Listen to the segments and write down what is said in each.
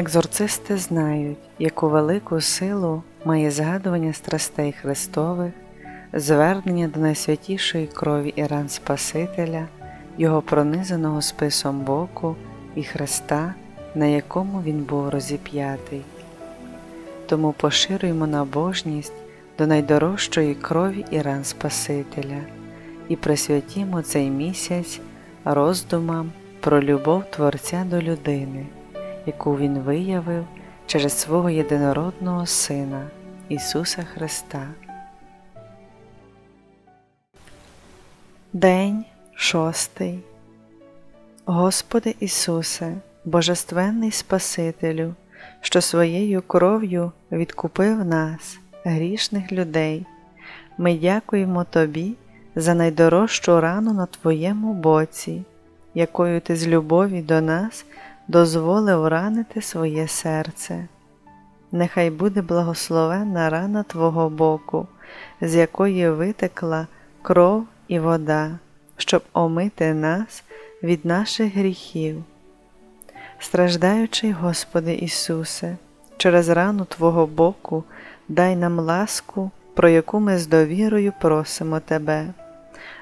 Екзорцисти знають, яку велику силу має згадування страстей Христових, звернення до найсвятішої крові і ран Спасителя, Його пронизаного списом боку і Христа, на якому Він був розіп'ятий. Тому поширюємо набожність до найдорожчої крові і ран Спасителя і присвятімо цей місяць роздумам про любов Творця до людини, яку Він виявив через свого єдинородного Сина Ісуса Христа. День шостий. Господи Ісусе, Божественний Спасителю, що своєю кров'ю відкупив нас, грішних людей, ми дякуємо Тобі за найдорожчу рану на Твоєму боці, якою Ти з любові до нас дозволив ранити своє серце. Нехай буде благословенна рана Твого боку, з якої витекла кров і вода, щоб омити нас від наших гріхів. Страждаючий, Господи Ісусе, через рану Твого боку дай нам ласку, про яку ми з довірою просимо Тебе.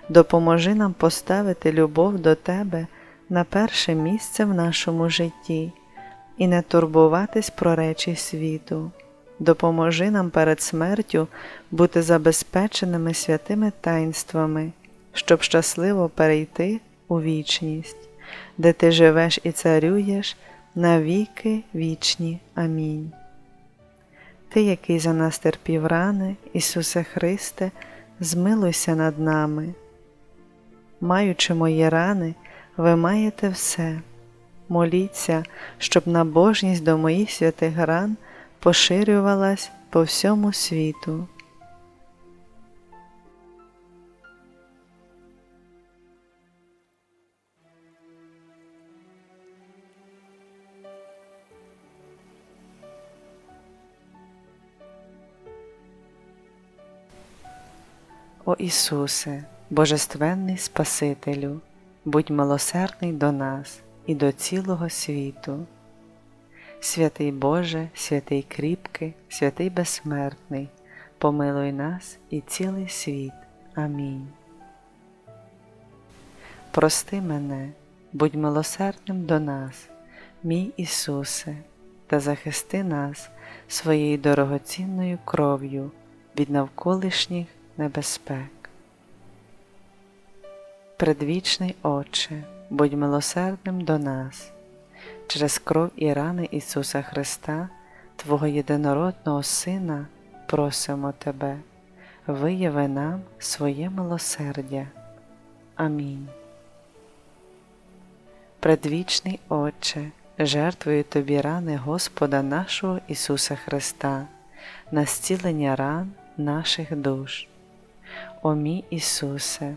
Допоможи нам поставити любов до Тебе на перше місце в нашому житті і не турбуватись про речі світу. Допоможи нам перед смертю бути забезпеченими святими таїнствами, щоб щасливо перейти у вічність, де ти живеш і царюєш на віки вічні. Амінь. Ти, який за нас терпів рани, Ісусе Христе, змилуйся над нами. Маючи мої рани, ви маєте все. Моліться, щоб набожність до моїх святих ран поширювалась по всьому світу. О Ісусе, Божественний Спасителю, будь милосердний до нас і до цілого світу. Святий Боже, святий кріпкий, святий безсмертний, помилуй нас і цілий світ. Амінь. Прости мене, будь милосердним до нас, мій Ісусе, та захисти нас своєю дорогоцінною кров'ю від навколишніх небезпек. Предвічний Отче, будь милосердним до нас, через кров і рани Ісуса Христа, Твого єдинородного Сина, просимо Тебе, вияви нам своє милосердя. Амінь. Предвічний Отче, жертвую Тобі рани Господа нашого Ісуса Христа, на зцілення ран наших душ. О мій Ісусе!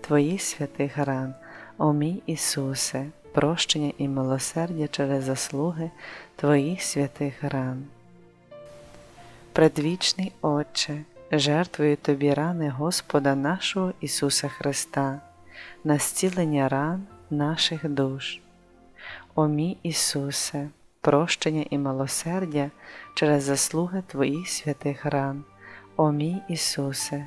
Твоїх святих ран. О мій Ісусе, прощення і милосердя через заслуги Твоїх святих ран. Предвічний Отче, жертвую Тобі рани Господа нашого Ісуса Христа, на зцілення ран наших душ. О мій Ісусе, прощення і милосердя через заслуги Твоїх святих ран. О мій Ісусе,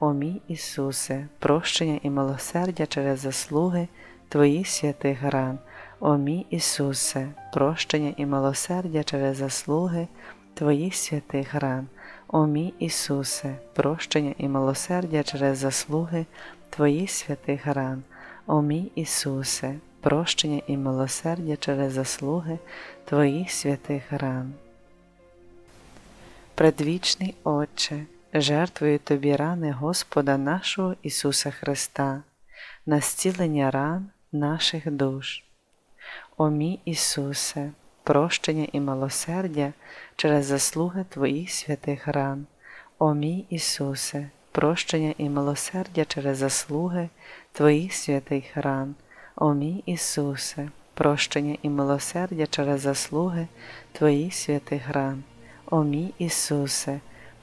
О мій Ісусе, прощення і милосердя через заслуги Твоїх святих ран. О мій Ісусе, прощення і милосердя через заслуги Твоїх святих ран. О мій Ісусе, прощення і милосердя через заслуги Твоїх святих ран. О мій Ісусе, прощення і милосердя через заслуги Твоїх святих ран. Предвічний Отче, жертвую Тобі рани Господа нашого Ісуса Христа, на зцілення ран наших душ. О мій Ісусе, прощення і милосердя через заслуги Твоїх святих ран. О мій Ісусе, прощення і милосердя через заслуги Твоїх святих ран. О мій Ісусе, прощення і милосердя через заслуги Твоїх святих ран. О мій Ісусе,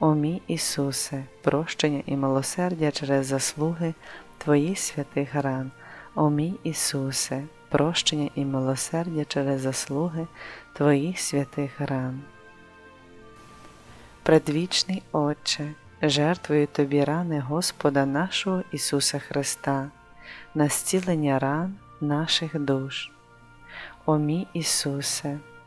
О мій Ісусе, прощення і милосердя через заслуги Твоїх святих ран. О мій Ісусе, прощення і милосердя через заслуги Твоїх святих ран. Предвічний Отче, жертвую Тобі рани Господа нашого Ісуса Христа, на зцілення ран наших душ. О мій Ісусе,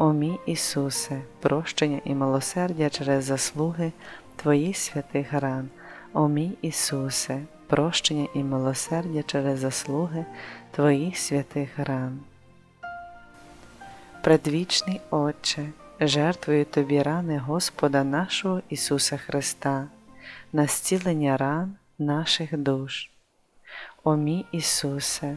О мій Ісусе, прощення і милосердя через заслуги Твоїх святих ран. О мій Ісусе, прощення і милосердя через заслуги Твоїх святих ран. Предвічний Отче, жертвую Тобі рани Господа нашого Ісуса Христа, на зцілення ран наших душ. О мій Ісусе,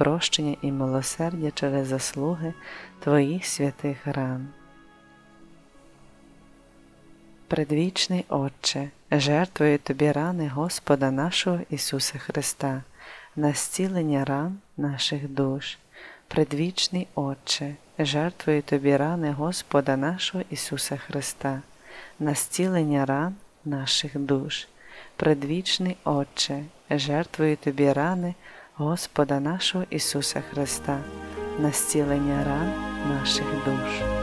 прощення і милосердя через заслуги Твоїх святих ран. Предвічний Отче, жертвую Тобі рани Господа нашого Ісуса Христа, на зцілення ран наших душ. Предвічний Отче, жертвую Тобі рани Господа нашого Ісуса Христа, на зцілення ран наших душ. Предвічний Отче, жертвую Тобі рани Господа нашого Ісуса Христа, на зцілення ран наших душ.